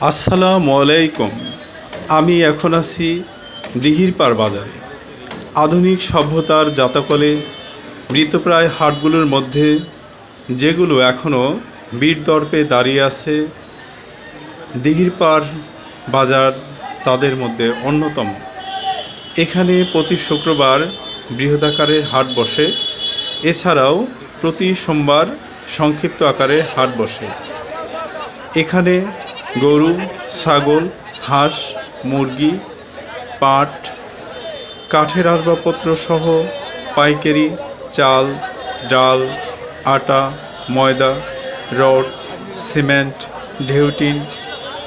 আসসালামু আলাইকুম। আমি এখন আছি দিঘিরপাড় বাজারে। আধুনিক সভ্যতার জাতকলে মৃতপ্রায় হাটগুলোর মধ্যে যেগুলো এখনও বীর দর্পে দাঁড়িয়ে আছে, দিঘিরপাড় বাজার তাদের মধ্যে অন্যতম। এখানে প্রতি শুক্রবার বৃহদাকারের হাট বসে। এছাড়াও প্রতি সোমবার সংক্ষিপ্ত আকারে হাট বসে। এখানে গরু, ছাগল, হাঁস, মুরগি, পাট, কাঠের আসবাবপত্র সহ পাইকারি, চাল, ডাল, আটা, ময়দা, রড, সিমেন্ট, ঢেউটিন,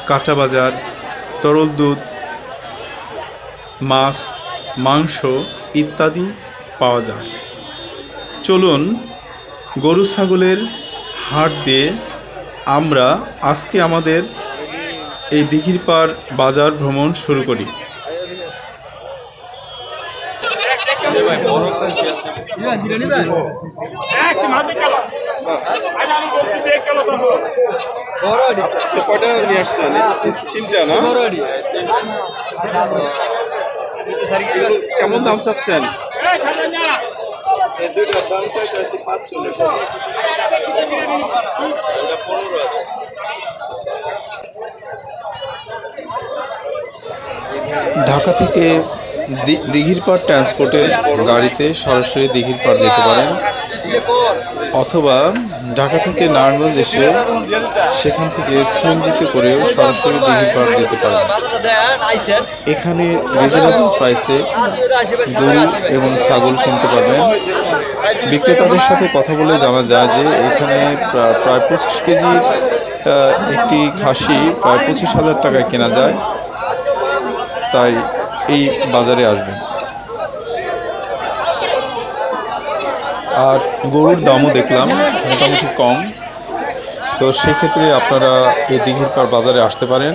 কাঁচা বাজার, তরল দুধ, মাছ, মাংস ইত্যাদি পাওয়া যায়। চলুন গরু, ছাগলের হাট দিয়ে আমরা আজকে আমাদের এই দিঘির পাড় বাজার ভ্রমণ শুরু করি। কেমন দাম চাচ্ছেন? দুইটার দাম চাইতেছি পাঁচচল্লিশ। ঢাকা থেকে দিঘির পাড় ট্রান্সপোর্টের গাড়িতে সরাসরি দিঘির পাড় যেতে পারেন। অথবা ঢাকা থেকে নারায়ণগঞ্জ এসে সেখান থেকে সিএনজিতে করেও সরাসরি দিঘির পাড় যেতে পারেন। এখানে রিজনেবল প্রাইসে গরু এবং ছাগল কিনতে পারবেন। বিক্রেতাদের সাথে কথা বলে জানা যায় যে এখানে প্রা- প্রায় পঁচিশ কেজি একটি খাসি প্রায় পঁচিশ হাজার টাকায় কেনা যায়। তাই এই বাজারে আসবেন। আর গরুর দামও দেখলাম, মোটামুটি কম। তো সেক্ষেত্রে আপনারা এই দিঘির পাড় বাজারে আসতে পারেন।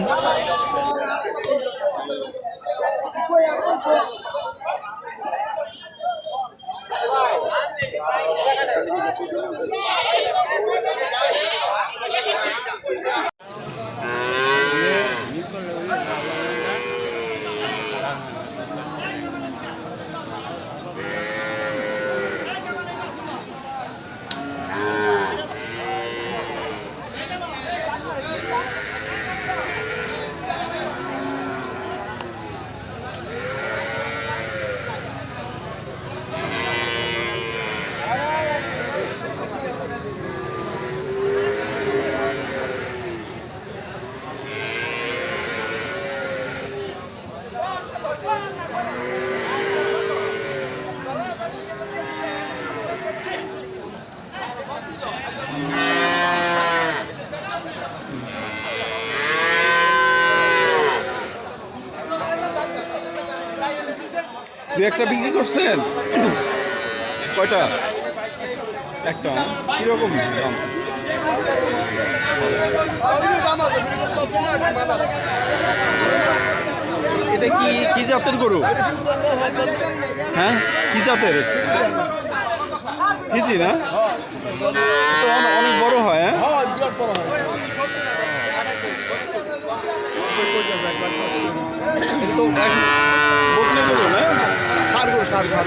দু একটা বিক্রি করছেন? কয়টা? একটা? কীরকম দাম? এটা কি কি জাতের গরু? হ্যাঁ? কি জাতের? কেজি না? অনেক বড় হয় হ্যাঁ? তো এক গরু, না? সার খাব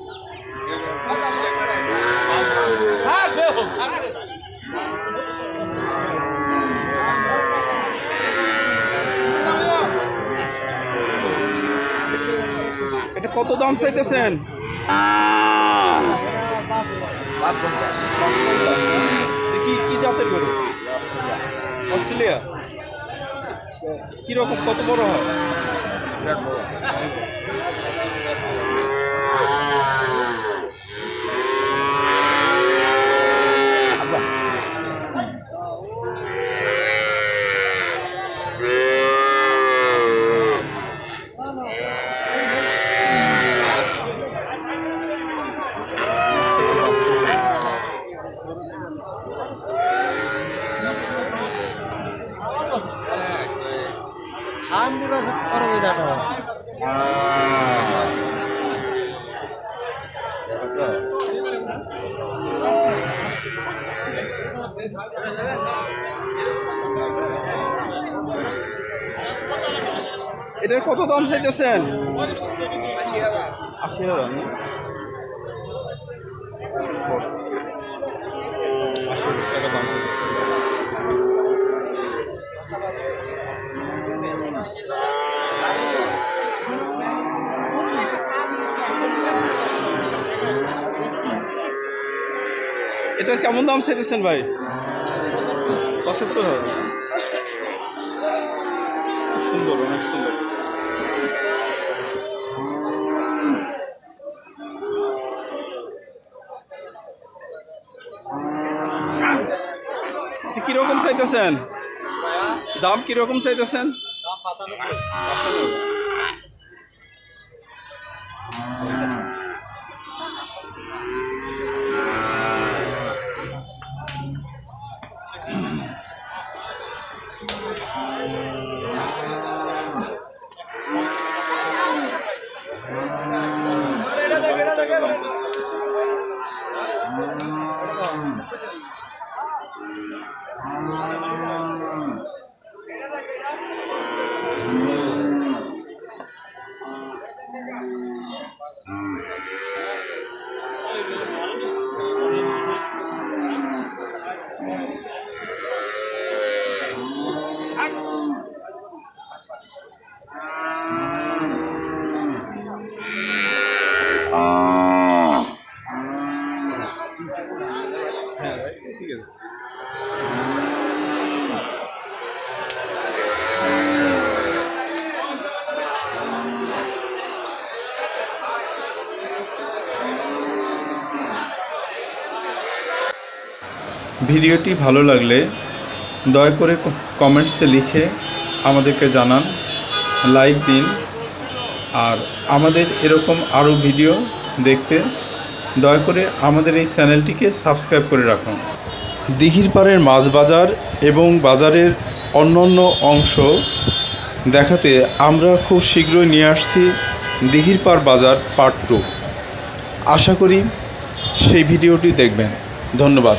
কত দাম চাইতেছেন? পাঁচ পঞ্চাশ এটা কি কি জাতের গরু? অস্ট্রেলিয়া। কীরকম কত বড় হয়? এটার কত দাম চাইতেছেন? আশি হাজার। না? আশি এটার কেমন দাম চাইতেছেন ভাই? পঁচাত্তর হাজার। সুন্দর অনেক সুন্দর। কীরকম চাইতেছেন? দাম কীরকম চাইতেছেন? পঁচানব্বই। ঠিক আছে ভিডিওটি ভালো লাগলে দয়া করে কমেন্টসে লিখে আমাদেরকে জানান লাইক দিন, আর আমাদের এরকম আরও ভিডিও দেখতে দয়া করে আমাদের এই চ্যানেলটিকে সাবস্ক্রাইব করে রাখুন। দিঘির পাড়ের মাছ বাজার এবং বাজারের অন্যান্য অংশ দেখাতে আমরা খুব শীঘ্রই নিয়ে আসছি দিঘির পাড় বাজার পার্ট টু। আশা করি সেই ভিডিওটি দেখবেন। ধন্যবাদ।